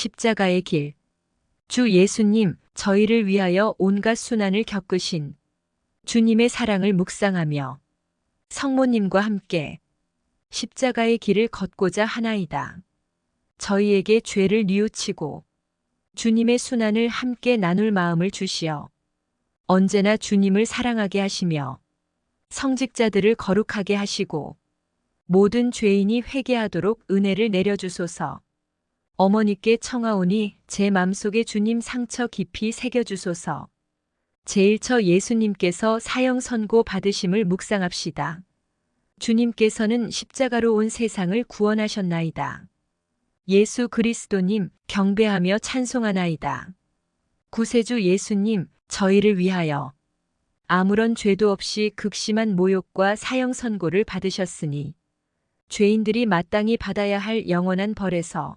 십자가의 길. 주 예수님, 저희를 위하여 온갖 순환을 겪으신 주님의 사랑을 묵상하며 성모님과 함께 십자가의 길을 걷고자 하나이다. 저희에게 죄를 뉘우치고 주님의 순환을 함께 나눌 마음을 주시어 언제나 주님을 사랑하게 하시며 성직자들을 거룩하게 하시고 모든 죄인이 회개하도록 은혜를 내려주소서. 어머니께 청하오니 제 맘속에 주님 상처 깊이 새겨주소서. 제1처 예수님께서 사형 선고 받으심을 묵상합시다. 주님께서는 십자가로 온 세상을 구원하셨나이다. 예수 그리스도님 경배하며 찬송하나이다. 구세주 예수님 저희를 위하여 아무런 죄도 없이 극심한 모욕과 사형 선고를 받으셨으니 죄인들이 마땅히 받아야 할 영원한 벌에서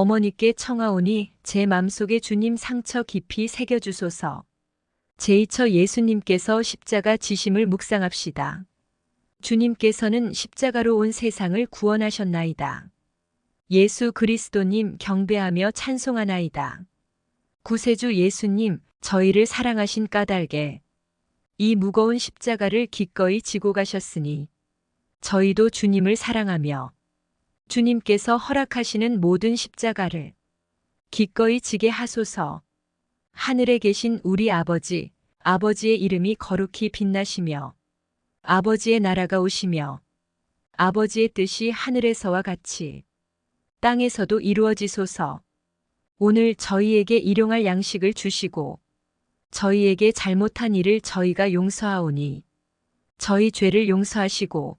어머니께 청하오니 제 맘속에 주님 상처 깊이 새겨주소서. 제2처 예수님께서 십자가 지심을 묵상합시다. 주님께서는 십자가로 온 세상을 구원하셨나이다. 예수 그리스도님 경배하며 찬송하나이다. 구세주 예수님 저희를 사랑하신 까닭에 이 무거운 십자가를 기꺼이 지고 가셨으니 저희도 주님을 사랑하며 주님께서 허락하시는 모든 십자가를 기꺼이 지게 하소서. 하늘에 계신 우리 아버지, 아버지의 이름이 거룩히 빛나시며 아버지의 나라가 오시며 아버지의 뜻이 하늘에서와 같이 땅에서도 이루어지소서. 오늘 저희에게 일용할 양식을 주시고 저희에게 잘못한 일을 저희가 용서하오니 저희 죄를 용서하시고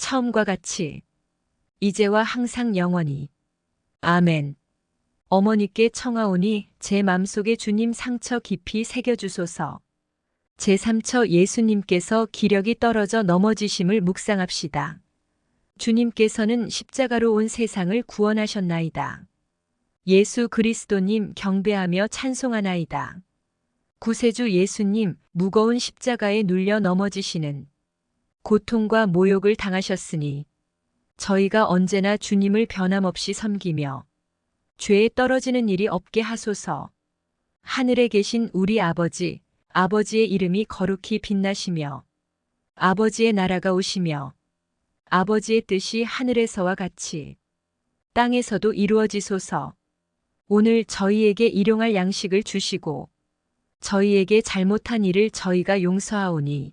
처음과 같이 이제와 항상 영원히 아멘. 어머니께 청하오니 제 맘속에 주님 상처 깊이 새겨주소서. 제3처 예수님께서 기력이 떨어져 넘어지심을 묵상합시다. 주님께서는 십자가로 온 세상을 구원하셨나이다. 예수 그리스도님 경배하며 찬송하나이다. 구세주 예수님 무거운 십자가에 눌려 넘어지시는 고통과 모욕을 당하셨으니 저희가 언제나 주님을 변함없이 섬기며 죄에 떨어지는 일이 없게 하소서. 하늘에 계신 우리 아버지, 아버지의 이름이 거룩히 빛나시며 아버지의 나라가 오시며 아버지의 뜻이 하늘에서와 같이 땅에서도 이루어지소서. 오늘 저희에게 일용할 양식을 주시고 저희에게 잘못한 일을 저희가 용서하오니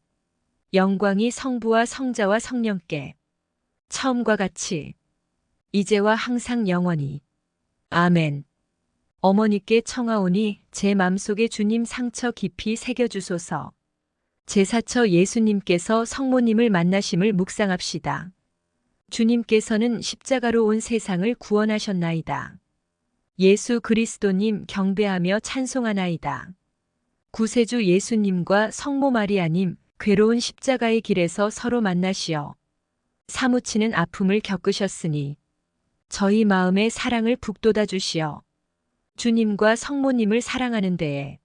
영광이 성부와 성자와 성령께 처음과 같이 이제와 항상 영원히 아멘. 어머니께 청하오니 제 맘속에 주님 상처 깊이 새겨주소서. 제사처 예수님께서 성모님을 만나심을 묵상합시다. 주님께서는 십자가로 온 세상을 구원하셨나이다. 예수 그리스도님 경배하며 찬송하나이다. 구세주 예수님과 성모 마리아님 괴로운 십자가의 길에서 서로 만나시어 사무치는 아픔을 겪으셨으니 저희 마음에 사랑을 북돋아 주시어 주님과 성모님을 사랑하는 데에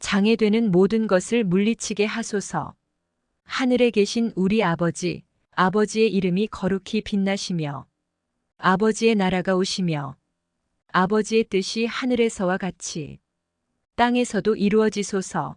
장애되는 모든 것을 물리치게 하소서. 하늘에 계신 우리 아버지, 아버지의 이름이 거룩히 빛나시며 아버지의 나라가 오시며 아버지의 뜻이 하늘에서와 같이 땅에서도 이루어지소서.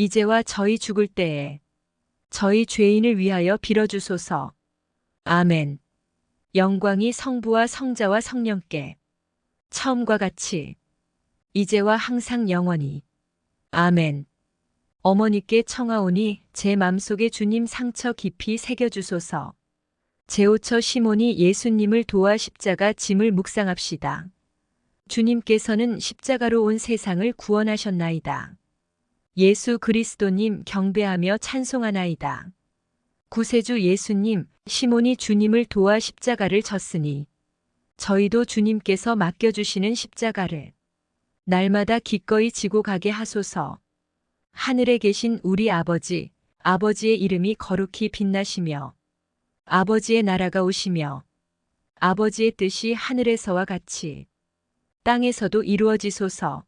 이제와 저희 죽을 때에 저희 죄인을 위하여 빌어주소서. 아멘. 영광이 성부와 성자와 성령께 처음과 같이 이제와 항상 영원히 아멘. 어머니께 청하오니 제 맘속에 주님 상처 깊이 새겨주소서. 제오처 시몬이 예수님을 도와 십자가 짐을 묵상합시다. 주님께서는 십자가로 온 세상을 구원하셨나이다. 예수 그리스도님 경배하며 찬송하나이다. 구세주 예수님, 시몬이 주님을 도와 십자가를 졌으니 저희도 주님께서 맡겨주시는 십자가를 날마다 기꺼이 지고 가게 하소서. 하늘에 계신 우리 아버지, 아버지의 이름이 거룩히 빛나시며 아버지의 나라가 오시며 아버지의 뜻이 하늘에서와 같이 땅에서도 이루어지소서.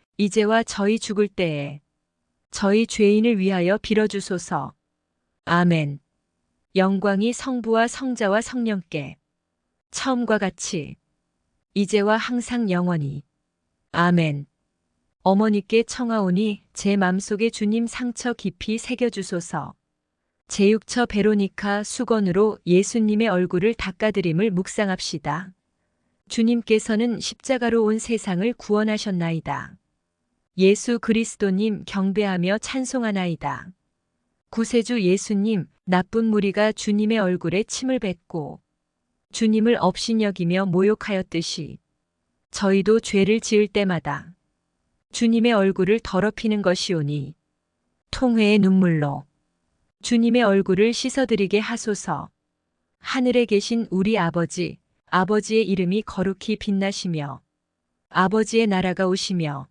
이제와 저희 죽을 때에 저희 죄인을 위하여 빌어주소서. 아멘. 영광이 성부와 성자와 성령께 처음과 같이 이제와 항상 영원히 아멘. 어머니께 청하오니 제 맘속에 주님 상처 깊이 새겨주소서. 제육처 베로니카 수건으로 예수님의 얼굴을 닦아드림을 묵상합시다. 주님께서는 십자가로 온 세상을 구원하셨나이다. 예수 그리스도님 경배하며 찬송하나이다. 구세주 예수님, 나쁜 무리가 주님의 얼굴에 침을 뱉고 주님을 업신여기며 모욕하였듯이 저희도 죄를 지을 때마다 주님의 얼굴을 더럽히는 것이오니 통회의 눈물로 주님의 얼굴을 씻어드리게 하소서. 하늘에 계신 우리 아버지, 아버지의 이름이 거룩히 빛나시며 아버지의 나라가 오시며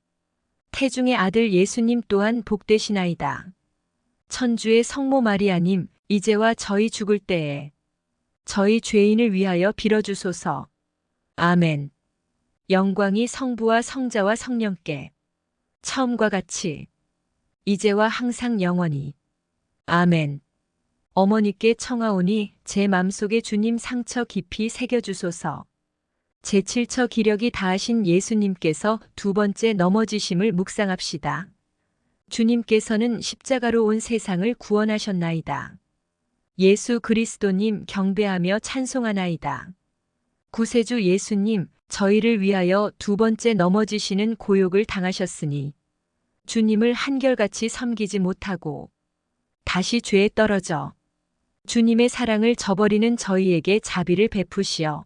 태중의 아들 예수님 또한 복되시나이다. 천주의 성모 마리아님 이제와 저희 죽을 때에 저희 죄인을 위하여 빌어주소서. 아멘. 영광이 성부와 성자와 성령께 처음과 같이 이제와 항상 영원히 아멘. 어머니께 청하오니 제 맘속에 주님 상처 깊이 새겨주소서. 제7처 기력이 다하신 예수님께서 두 번째 넘어지심을 묵상합시다. 주님께서는 십자가로 온 세상을 구원하셨나이다. 예수 그리스도님 경배하며 찬송하나이다. 구세주 예수님, 저희를 위하여 두 번째 넘어지시는 고욕을 당하셨으니 주님을 한결같이 섬기지 못하고 다시 죄에 떨어져 주님의 사랑을 저버리는 저희에게 자비를 베푸시어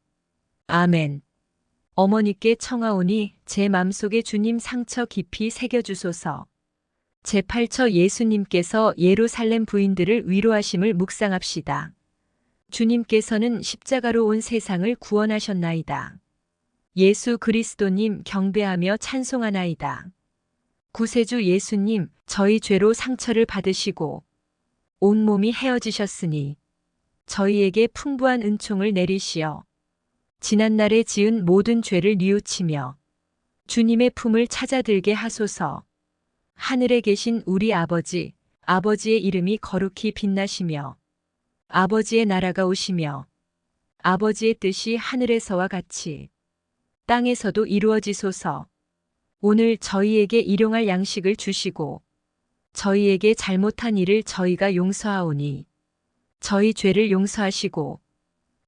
아멘. 어머니께 청하오니 제 맘속에 주님 상처 깊이 새겨주소서. 제8처 예수님께서 예루살렘 부인들을 위로하심을 묵상합시다. 주님께서는 십자가로 온 세상을 구원하셨나이다. 예수 그리스도님 경배하며 찬송하나이다. 구세주 예수님, 저희 죄로 상처를 받으시고 온몸이 헤어지셨으니 저희에게 풍부한 은총을 내리시어 지난날에 지은 모든 죄를 뉘우치며 주님의 품을 찾아들게 하소서. 하늘에 계신 우리 아버지, 아버지의 이름이 거룩히 빛나시며 아버지의 나라가 오시며 아버지의 뜻이 하늘에서와 같이 땅에서도 이루어지소서. 오늘 저희에게 일용할 양식을 주시고 저희에게 잘못한 일을 저희가 용서하오니 저희 죄를 용서하시고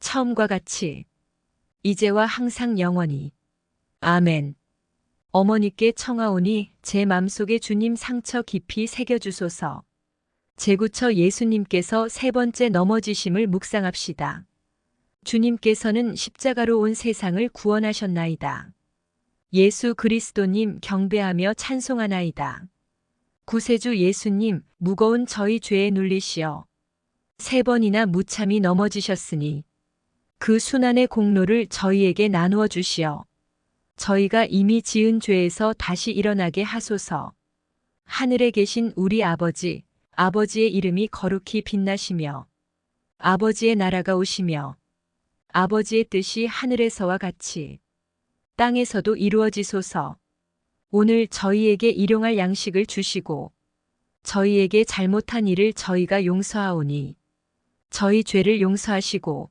처음과 같이 이제와 항상 영원히 아멘. 어머니께 청하오니 제 맘속에 주님 상처 깊이 새겨주소서. 제구처 예수님께서 세 번째 넘어지심을 묵상합시다. 주님께서는 십자가로 온 세상을 구원하셨나이다. 예수 그리스도님 경배하며 찬송하나이다. 구세주 예수님 무거운 저희 죄에 눌리시어 세 번이나 무참히 넘어지셨으니 그 순환의 공로를 저희에게 나누어 주시어 저희가 이미 지은 죄에서 다시 일어나게 하소서. 하늘에 계신 우리 아버지, 아버지의 이름이 거룩히 빛나시며 아버지의 나라가 오시며 아버지의 뜻이 하늘에서와 같이 땅에서도 이루어지소서. 오늘 저희에게 일용할 양식을 주시고 저희에게 잘못한 일을 저희가 용서하오니 저희 죄를 용서하시고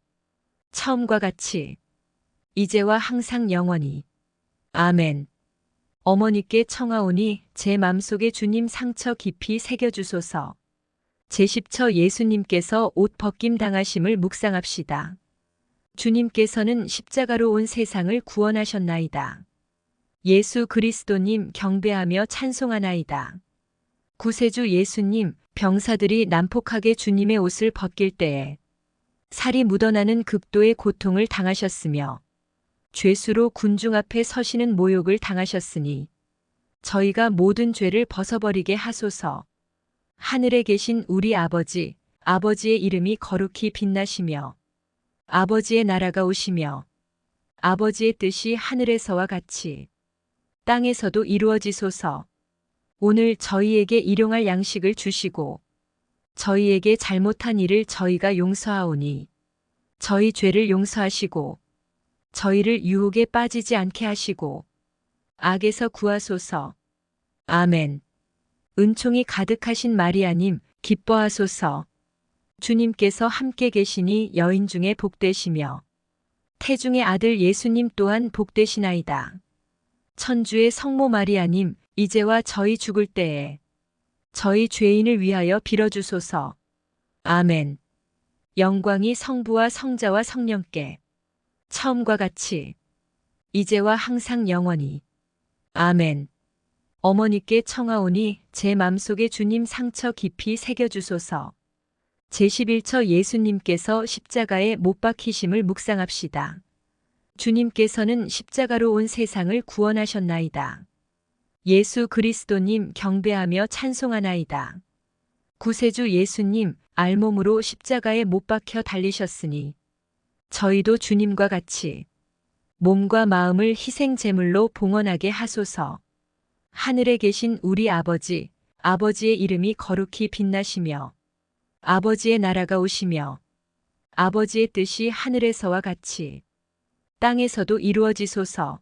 처음과 같이 이제와 항상 영원히 아멘. 어머니께 청하오니 제 맘속에 주님 상처 깊이 새겨주소서. 제10처 예수님께서 옷 벗김 당하심을 묵상합시다. 주님께서는 십자가로 온 세상을 구원하셨나이다. 예수 그리스도님 경배하며 찬송하나이다. 구세주 예수님, 병사들이 난폭하게 주님의 옷을 벗길 때에 살이 묻어나는 극도의 고통을 당하셨으며 죄수로 군중 앞에 서시는 모욕을 당하셨으니 저희가 모든 죄를 벗어버리게 하소서. 하늘에 계신 우리 아버지, 아버지의 이름이 거룩히 빛나시며 아버지의 나라가 오시며 아버지의 뜻이 하늘에서와 같이 땅에서도 이루어지소서. 오늘 저희에게 일용할 양식을 주시고 저희에게 잘못한 일을 저희가 용서하오니 저희 죄를 용서하시고 저희를 유혹에 빠지지 않게 하시고 악에서 구하소서. 아멘. 은총이 가득하신 마리아님 기뻐하소서. 주님께서 함께 계시니 여인 중에 복되시며 태중의 아들 예수님 또한 복되시나이다. 천주의 성모 마리아님 이제와 저희 죽을 때에 저희 죄인을 위하여 빌어주소서. 아멘. 영광이 성부와 성자와 성령께 처음과 같이 이제와 항상 영원히 아멘. 어머니께 청하오니 제 맘속에 주님 상처 깊이 새겨주소서. 제11처 예수님께서 십자가에 못 박히심을 묵상합시다. 주님께서는 십자가로 온 세상을 구원하셨나이다. 예수 그리스도님 경배하며 찬송하나이다. 구세주 예수님 알몸으로 십자가에 못 박혀 달리셨으니 저희도 주님과 같이 몸과 마음을 희생 제물로 봉헌하게 하소서. 하늘에 계신 우리 아버지, 아버지의 이름이 거룩히 빛나시며 아버지의 나라가 오시며 아버지의 뜻이 하늘에서와 같이 땅에서도 이루어지소서.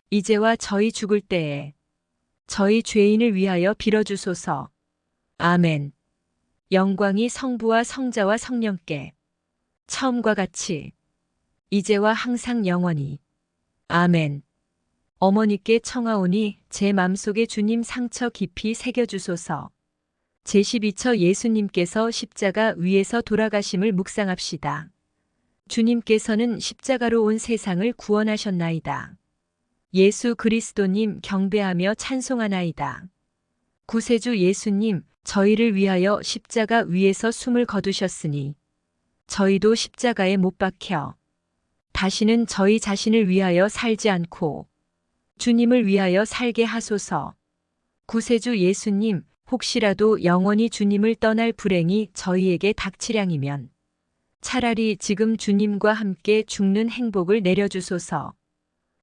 이제와 저희 죽을 때에 저희 죄인을 위하여 빌어주소서. 아멘. 영광이 성부와 성자와 성령께 처음과 같이 이제와 항상 영원히 아멘. 어머니께 청하오니 제 맘속에 주님 상처 깊이 새겨주소서. 제12처 예수님께서 십자가 위에서 돌아가심을 묵상합시다. 주님께서는 십자가로 온 세상을 구원하셨나이다. 예수 그리스도님 경배하며 찬송하나이다. 구세주 예수님 저희를 위하여 십자가 위에서 숨을 거두셨으니 저희도 십자가에 못 박혀 다시는 저희 자신을 위하여 살지 않고 주님을 위하여 살게 하소서. 구세주 예수님 혹시라도 영원히 주님을 떠날 불행이 저희에게 닥치량이면 차라리 지금 주님과 함께 죽는 행복을 내려주소서.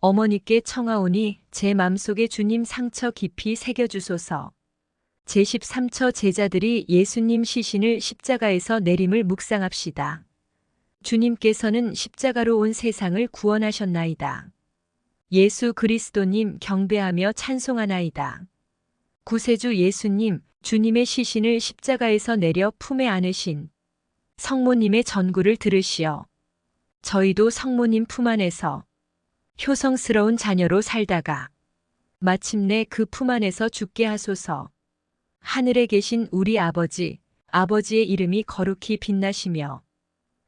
어머니께 청하오니 제 맘속에 주님 상처 깊이 새겨주소서. 제13처 제자들이 예수님 시신을 십자가에서 내림을 묵상합시다. 주님께서는 십자가로 온 세상을 구원하셨나이다. 예수 그리스도님 경배하며 찬송하나이다. 구세주 예수님, 주님의 시신을 십자가에서 내려 품에 안으신 성모님의 전구를 들으시어 저희도 성모님 품 안에서 효성스러운 자녀로 살다가 마침내 그 품 안에서 죽게 하소서. 하늘에 계신 우리 아버지, 아버지의 이름이 거룩히 빛나시며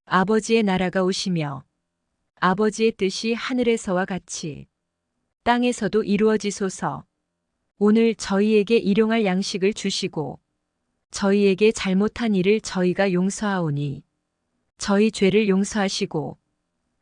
아버지의 나라가 오시며 아버지의 뜻이 하늘에서와 같이 땅에서도 이루어지소서. 오늘 저희에게 일용할 양식을 주시고 저희에게 잘못한 일을 저희가 용서하오니 저희 죄를 용서하시고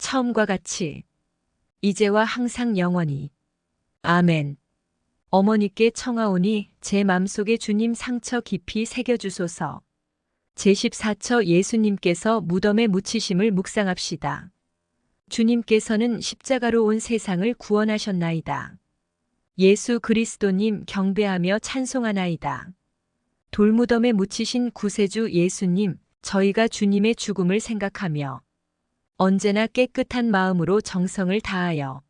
처음과 같이 이제와 항상 영원히. 아멘. 어머니께 청하오니 제 맘속에 주님 상처 깊이 새겨주소서. 제14처 예수님께서 무덤에 묻히심을 묵상합시다. 주님께서는 십자가로 온 세상을 구원하셨나이다. 예수 그리스도님 경배하며 찬송하나이다. 돌무덤에 묻히신 구세주 예수님, 저희가 주님의 죽음을 생각하며 언제나 깨끗한 마음으로 정성을 다하여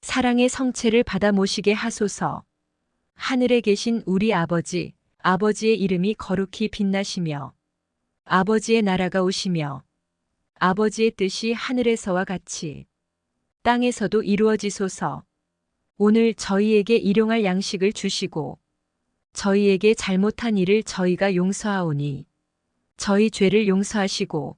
사랑의 성체를 받아 모시게 하소서. 하늘에 계신 우리 아버지, 아버지의 이름이 거룩히 빛나시며 아버지의 나라가 오시며 아버지의 뜻이 하늘에서와 같이 땅에서도 이루어지소서. 오늘 저희에게 일용할 양식을 주시고 저희에게 잘못한 일을 저희가 용서하오니 저희 죄를 용서하시고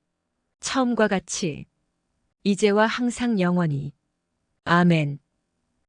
처음과 같이 이제와 항상 영원히. 아멘.